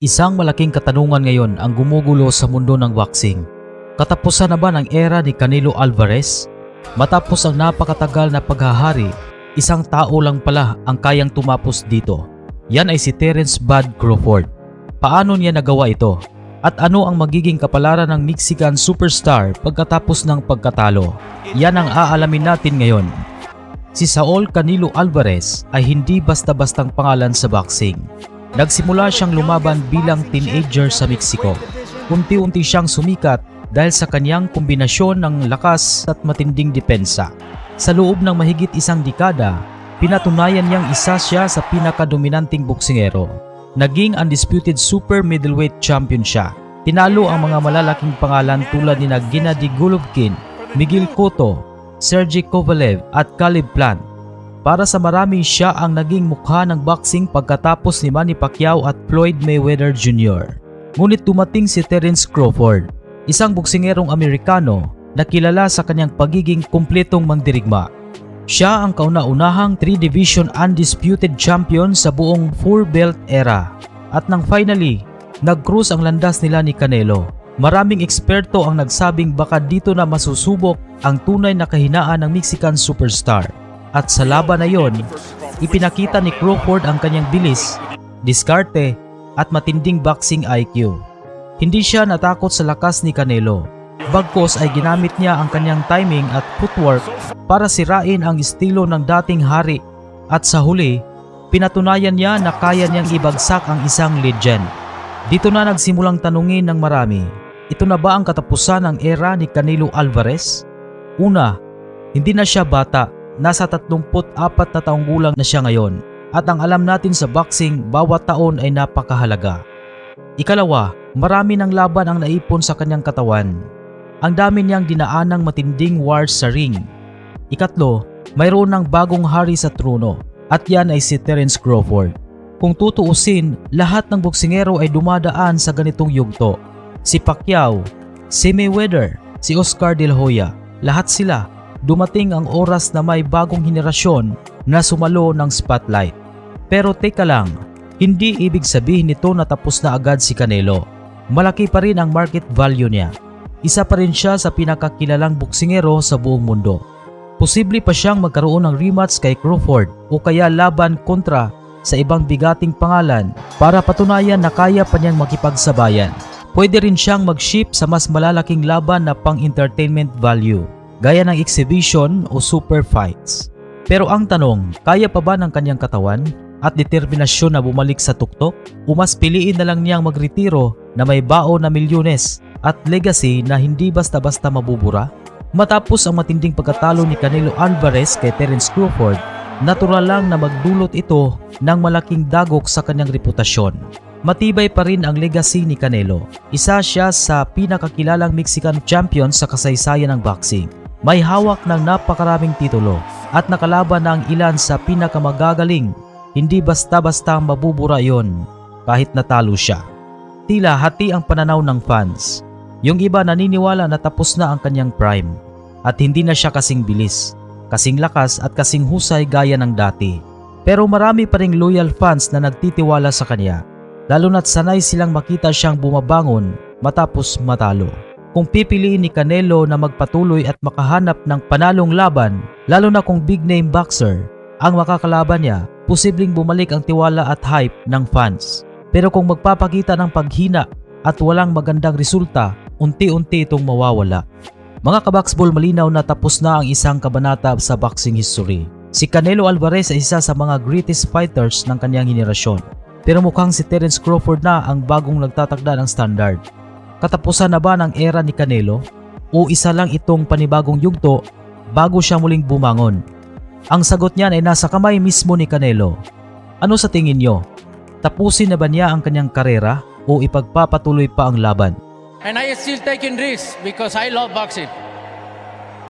Isang malaking katanungan ngayon ang gumugulo sa mundo ng boxing. Katapusan na ba ng era ni Canelo Alvarez? Matapos ang napakatagal na paghahari, isang tao lang pala ang kayang tumapos dito. Yan ay si Terence Bud Crawford. Paano niya nagawa ito? At ano ang magiging kapalaran ng Mexican superstar pagkatapos ng pagkatalo? Yan ang aalamin natin ngayon. Si Saul Canelo Alvarez ay hindi basta-bastang pangalan sa boxing. Nagsimula siyang lumaban bilang teenager sa Mexico. Unti-unti siyang sumikat dahil sa kanyang kombinasyon ng lakas at matinding depensa. Sa loob ng mahigit isang dekada, pinatunayan niyang isa siya sa pinakadominanting boksingero. Naging undisputed super middleweight champion siya. Tinalo ang mga malalaking pangalan tulad ni na Gennady Golovkin, Miguel Cotto, Sergey Kovalev at Caleb Plant. Para sa marami siya ang naging mukha ng boxing pagkatapos ni Manny Pacquiao at Floyd Mayweather Jr. Ngunit dumating si Terence Crawford, isang boksingerong Amerikano na kilala sa kanyang pagiging kumpletong mandirigma. Siya ang kauna-unahang 3-division undisputed champion sa buong 4-belt era. At nang finally, nag-cruise ang landas nila ni Canelo. Maraming eksperto ang nagsabing baka dito na masusubok ang tunay na kahinaan ng Mexican superstar. At sa laban na yon, ipinakita ni Crawford ang kanyang bilis, diskarte at matinding boxing IQ. Hindi siya natakot sa lakas ni Canelo. Bagkos ay ginamit niya ang kanyang timing at footwork para sirain ang estilo ng dating hari at sa huli, pinatunayan niya na kaya niyang ibagsak ang isang legend. Dito na nagsimulang tanungin ng marami, ito na ba ang katapusan ng era ni Canelo Alvarez? Una, hindi na siya bata, nasa 34 na taong gulang na siya ngayon at ang alam natin sa boxing bawat taon ay napakahalaga. Ikalawa, marami ng laban ang naipon sa kanyang katawan. Ang dami niyang dinaanang matinding wars sa ring. Ikatlo, mayroon ng bagong hari sa trono at yan ay si Terence Crawford. Kung tutuusin, lahat ng boksingero ay dumadaan sa ganitong yugto. Si Pacquiao, si Mayweather, si Oscar De La Hoya, lahat sila dumating ang oras na may bagong henerasyon na sumalo ng spotlight. Pero teka lang, hindi ibig sabihin nito na tapos na agad si Canelo. Malaki pa rin ang market value niya. Isa pa rin siya sa pinakakilalang boksingero sa buong mundo. Posible pa siyang magkaroon ng rematch kay Crawford o kaya laban kontra sa ibang bigating pangalan para patunayan na kaya pa niyang makipagsabayan. Pwede rin siyang mag-ship sa mas malalaking laban na pang-entertainment value gaya ng exhibition o super fights. Pero ang tanong, kaya pa ba ng kanyang katawan at determinasyon na bumalik sa tuktok? O mas piliin na lang niyang magretiro na may bao na milyones at legacy na hindi basta-basta mabubura? Matapos ang matinding pagkatalo ni Canelo Alvarez kay Terence Crawford, natural lang na magdulot ito ng malaking dagok sa kanyang reputasyon. Matibay pa rin ang legacy ni Canelo. Isa siya sa pinakakilalang Mexican champion sa kasaysayan ng boxing. May hawak ng napakaraming titulo at nakalaban na ilan sa pinakamagagaling. Hindi basta-basta mabubura yon kahit natalo siya. Tila hati ang pananaw ng fans. Yung iba naniniwala na tapos na ang kanyang prime at hindi na siya kasing bilis, kasing lakas at kasing husay gaya ng dati. Pero marami pa ring loyal fans na nagtitiwala sa kanya, lalo na't sanay silang makita siyang bumabangon matapos matalo. Kung pipiliin ni Canelo na magpatuloy at makahanap ng panalong laban, lalo na kung big name boxer, ang makakalaban niya, posibleng bumalik ang tiwala at hype ng fans. Pero kung magpapakita ng paghina at walang magandang resulta, unti-unti itong mawawala. Mga kabaksbol malinaw na tapos na ang isang kabanata sa boxing history. Si Canelo Alvarez ay isa sa mga greatest fighters ng kanyang henerasyon. Pero mukhang si Terence Crawford na ang bagong nagtatakda ng standard. Katapusan na ba ng era ni Canelo? O isa lang itong panibagong yugto bago siya muling bumangon? Ang sagot niyan ay nasa kamay mismo ni Canelo. Ano sa tingin nyo? Tapusin na ba niya ang kanyang karera o ipagpapatuloy pa ang laban? And I still taking risks because I love boxing.